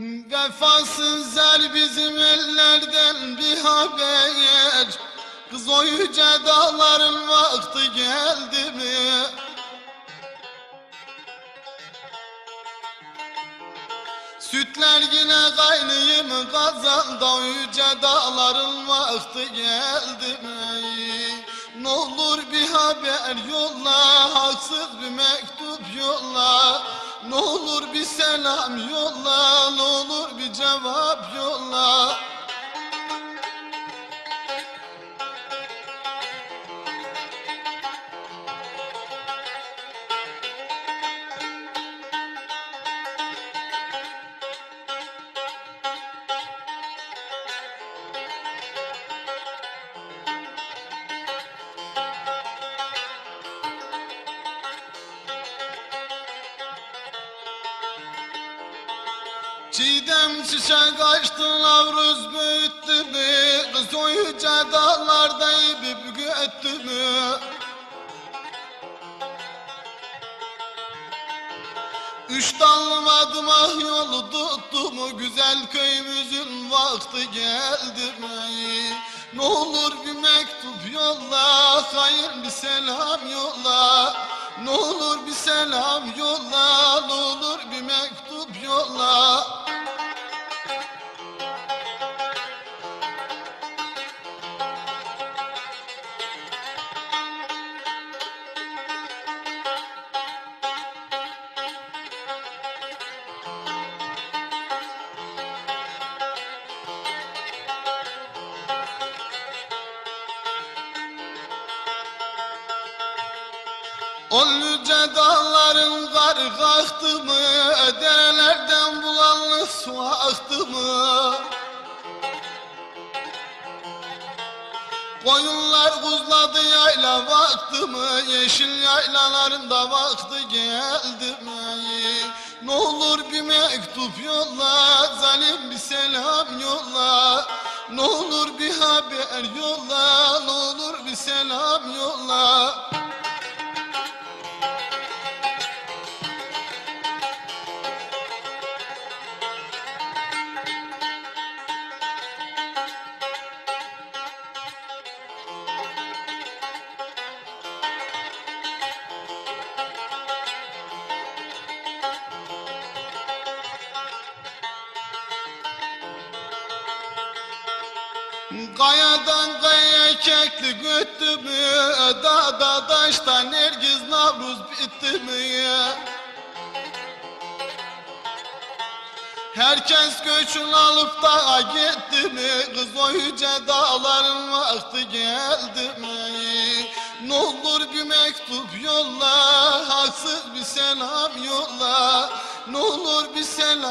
Vefasız er bizim ellerden bir haber Kız o yüce dağların vakti geldi mi? Sütler yine kaynayım kazanda o yüce dağların vakti geldi mi? Ne olur bir haber yolla, haksız bir mektup yolla. Ne olur bir selam yolla, ne olur bir cevap yolla. Çiğdem çiçek açtı navruz büyüttü mü Kız o yüce dağlarda ibip göttü mü Üç dallı madımak yolu tuttu mu Güzel köyümüzün vakti geldi mi? Ne olur bir mektup yolla Hayır bir selam yolla. Ne olur bir selam yolla O yüce dağların karı kalktı mı Derelerden bulanlı su aktı mı? Koyunlar kuzladı yayla vakti mı? Yeşil yaylalarında vakti geldi mi? Ne olur bir mektup yolla Zalim bir selam yolla. Ne olur bir haber yolla Ne olur bir selam yolla Kayadan kayaya kekli göttü mü? Dağda taşta nergiz navruz bitti mi? Herkes göçün alıp dağa gitti mi? Kız o yüce dağların vakti geldi mi? Ne olur bir mektup yolla, haksız bir selam yolla. Ne olur bir selam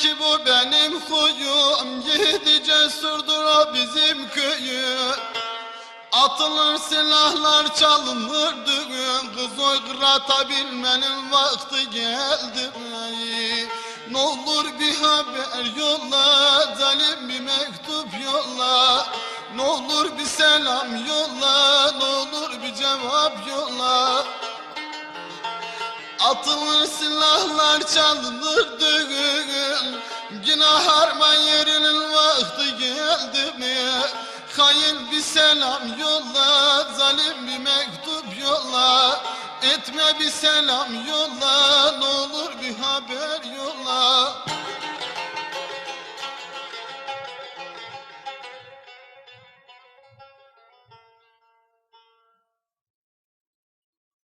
ki bu benim huyum. Yedi cesurdur o bizim köyü Atılır silahlar çalınır düğün Kız oy bilmenin vakti geldi. Ne olur bir haber yolla Zalim bir mektup yolla. Ne olur bir selam yolla Ne olur bir cevap yolla. Atılır silahlar çalınır düğün Günah harman yerinin vakti geldi mi? Hayır bir selam yolla Zalim bir mektup yolla Etme bir selam yolla Ne olur bir haber yolla